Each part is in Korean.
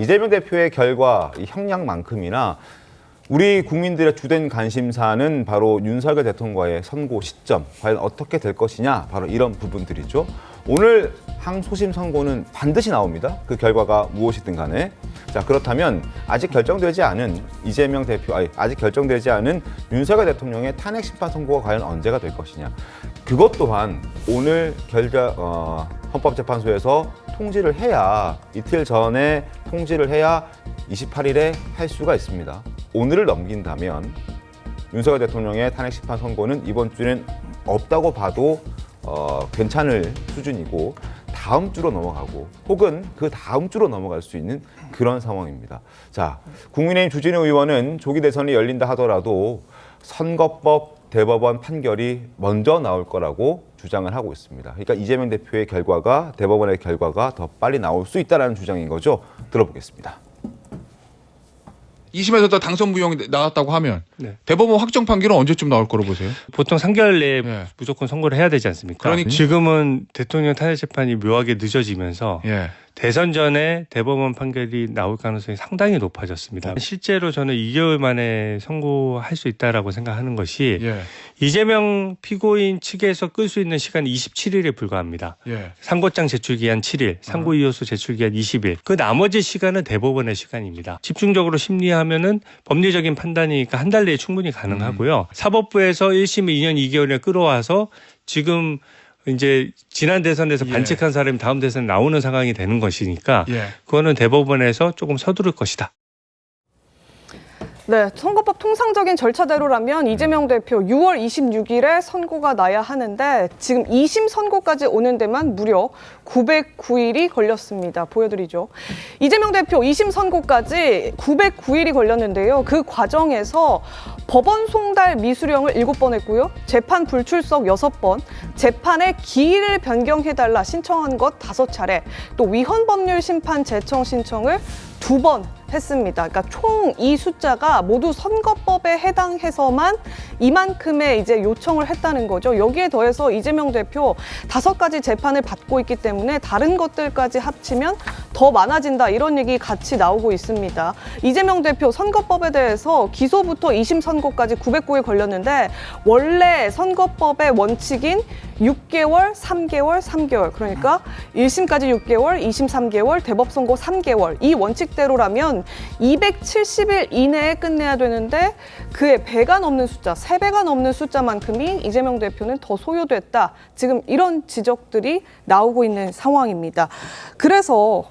이재명 대표의 결과 이 형량만큼이나 우리 국민들의 주된 관심사는 바로 윤석열 대통령과의 선고 시점 과연 어떻게 될 것이냐 바로 이런 부분들이죠. 오늘 항소심 선고는 반드시 나옵니다. 그 결과가 무엇이든 간에 자 그렇다면 아직 결정되지 않은 이재명 대표 아니, 아직 결정되지 않은 윤석열 대통령의 탄핵 심판 선고가 과연 언제가 될 것이냐 그것 또한 오늘 결자 어, 헌법재판소에서 통지를 해야 이틀 전에 통지를 해야 28일에 할 수가 있습니다. 오늘을 넘긴다면 윤석열 대통령의 탄핵 심판 선고는 이번 주는 없다고 봐도 어, 괜찮을 수준이고 다음 주로 넘어가고 혹은 그 다음 주로 넘어갈 수 있는 그런 상황입니다. 자, 국민의힘 주진우 의원은 조기 대선이 열린다 하더라도 선거법 대법원 판결이 먼저 나올 거라고 주장을 하고 있습니다. 그러니까 이재명 대표의 결과가 대법원의 결과가 더 빨리 나올 수 있다라는 주장인 거죠. 들어보겠습니다. 2심에서 다 당선 무효 나왔다고 하면 네. 대법원 확정 판결은 언제쯤 나올 거로 보세요? 보통 3개월 내에 예. 무조건 선고를 해야 되지 않습니까? 그러니까. 지금은 대통령 탄핵 재판이 묘하게 늦어지면서 예. 대선 전에 대법원 판결이 나올 가능성이 상당히 높아졌습니다. 실제로 저는 2개월 만에 선고할 수 있다라고 생각하는 것이 예. 이재명 피고인 측에서 끌 수 있는 시간이 27일에 불과합니다. 예. 상고장 제출 기한 7일, 상고 이호수 제출 기한 20일. 그 나머지 시간은 대법원의 시간입니다. 집중적으로 심리하면은 법리적인 판단이니까 한 달 내에 충분히 가능하고요. 사법부에서 1심 2년 2개월에 끌어와서 지금 이제 지난 대선에서 예. 반칙한 사람이 다음 대선에 나오는 상황이 되는 것이니까 예. 그거는 대법원에서 조금 서두를 것이다. 네, 선거법 통상적인 절차대로라면 이재명 대표 6월 26일에 선고가 나야 하는데 지금 2심 선고까지 오는 데만 무려 909일이 걸렸습니다. 보여드리죠. 이재명 대표 2심 선고까지 909일이 걸렸는데요. 그 과정에서 법원 송달 미수령을 7번 했고요. 재판 불출석 6번, 재판의 기일을 변경해달라 신청한 것 5차례, 또 위헌법률 심판 제청 신청을 두 번 했습니다. 그러니까 총 이 숫자가 모두 선거법에 해당해서만 이만큼의 이제 요청을 했다는 거죠. 여기에 더해서 이재명 대표 다섯 가지 재판을 받고 있기 때문에 다른 것들까지 합치면 더 많아진다 이런 얘기 같이 나오고 있습니다. 이재명 대표 선거법에 대해서 기소부터 2심 선고까지 909일 걸렸는데 원래 선거법의 원칙인 6개월, 3개월, 3개월 그러니까 1심까지 6개월, 2심 3개월, 대법 선고 3개월 이 원칙대로라면 270일 이내에 끝내야 되는데 그의 배가 넘는 숫자, 세배가 넘는 숫자만큼이 이재명 대표는 더 소요됐다. 지금 이런 지적들이 나오고 있는 상황입니다. 그래서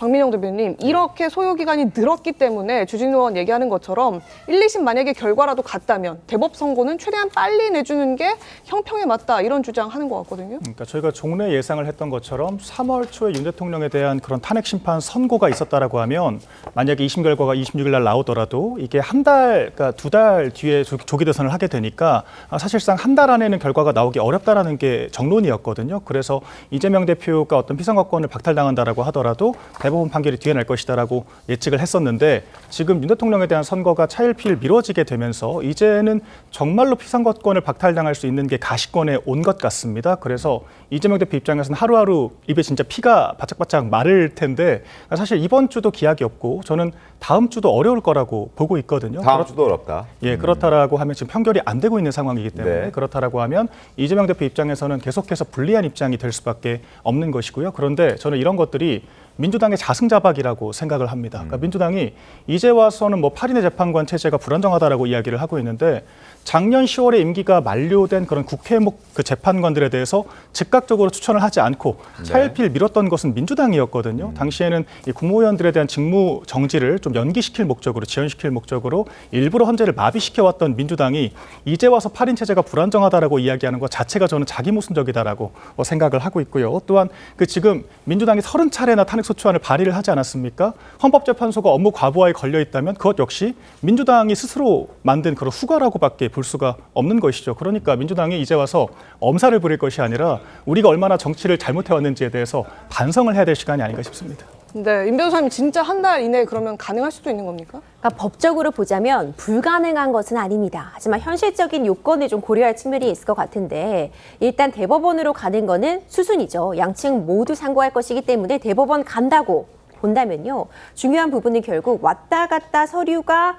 박민영 대표님 이렇게 소요 기간이 늘었기 때문에 주진우 의원 얘기하는 것처럼 1, 2심 만약에 결과라도 같다면 대법 선고는 최대한 빨리 내주는 게 형평에 맞다 이런 주장하는 것 같거든요. 그러니까 저희가 종래 예상을 했던 것처럼 3월 초에 윤 대통령에 대한 그런 탄핵 심판 선고가 있었다라고 하면 만약에 2심 결과가 26일 날 나오더라도 이게 한 달, 그러니까 두 달 뒤에 조- 조기 대선을 하게 되니까 아, 사실상 한 달 안에는 결과가 나오기 어렵다라는 게 정론이었거든요. 그래서 이재명 대표가 어떤 피선거권을 박탈당한다라고 하더라도 대 법원 판결이 뒤에 날 것이다라고 예측을 했었는데 지금 윤 대통령에 대한 선거가 차일피일 미뤄지게 되면서 이제는 정말로 피선거권을 박탈당할 수 있는 게 가시권에 온 것 같습니다. 그래서 이재명 대표 입장에서는 하루하루 입에 진짜 피가 바짝바짝 마를 텐데 사실 이번 주도 기약이 없고 저는 다음 주도 어려울 거라고 보고 있거든요. 다음 그렇- 주도 어렵다. 예, 그렇다라고 하면 지금 판결이 안 되고 있는 상황이기 때문에 네. 그렇다라고 하면 이재명 대표 입장에서는 계속해서 불리한 입장이 될 수밖에 없는 것이고요. 그런데 저는 이런 것들이 민주당의 자승자박이라고 생각을 합니다. 그러니까 민주당이 이제 와서는 뭐 8인의 재판관 체제가 불안정하다라고 이야기를 하고 있는데 작년 10월에 임기가 만료된 그런 국회목 그 재판관들에 대해서 즉각적으로 추천을 하지 않고 차일피일 미뤘던 것은 민주당이었거든요. 당시에는 이 국무위원들에 대한 직무 정지를 좀 연기시킬 목적으로 지연시킬 목적으로 일부러 헌재를 마비시켜 왔던 민주당이 이제 와서 8인 체제가 불안정하다라고 이야기하는 것 자체가 저는 자기 모순적이다라고 어, 생각을 하고 있고요. 또한 그 지금 민주당이 30차례나 탄핵 소추안을 발의를 하지 않았습니까? 헌법재판소가 업무 과부하에 걸려 있다면 그것 역시 민주당이 스스로 만든 그런 후과라고밖에 볼 수가 없는 것이죠. 그러니까 민주당이 이제 와서 엄살을 부릴 것이 아니라 우리가 얼마나 정치를 잘못해 왔는지에 대해서 반성을 해야 될 시간이 아닌가 싶습니다. 네, 임 변호사님 진짜 한 달 이내에 그러면 가능할 수도 있는 겁니까? 그러니까 법적으로 보자면 불가능한 것은 아닙니다. 하지만 현실적인 요건을 좀 고려할 측면이 있을 것 같은데 일단 대법원으로 가는 거는 수순이죠. 양측 모두 상고할 것이기 때문에 대법원 간다고 본다면요. 중요한 부분은 결국 왔다 갔다 서류가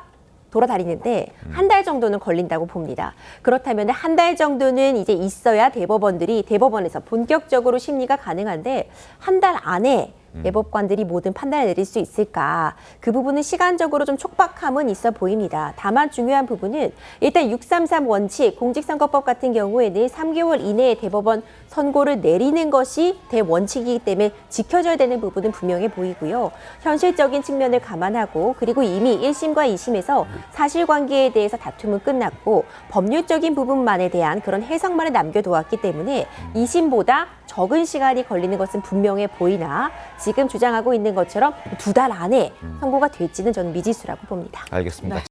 돌아다니는데 한 달 정도는 걸린다고 봅니다. 그렇다면 한 달 정도는 이제 있어야 대법원들이 대법원에서 본격적으로 심리가 가능한데 한 달 안에 대법관들이 모든 판단을 내릴 수 있을까? 그 부분은 시간적으로 좀 촉박함은 있어 보입니다. 다만 중요한 부분은 일단 633 원칙, 공직선거법 같은 경우에는 3개월 이내에 대법원 선고를 내리는 것이 대원칙이기 때문에 지켜져야 되는 부분은 분명해 보이고요. 현실적인 측면을 감안하고 그리고 이미 1심과 2심에서 사실관계에 대해서 다툼은 끝났고 법률적인 부분만에 대한 그런 해석만을 남겨두었기 때문에 2심보다 적은 시간이 걸리는 것은 분명해 보이나 지금 주장하고 있는 것처럼 두 달 안에 선고가 될지는 저는 미지수라고 봅니다. 알겠습니다.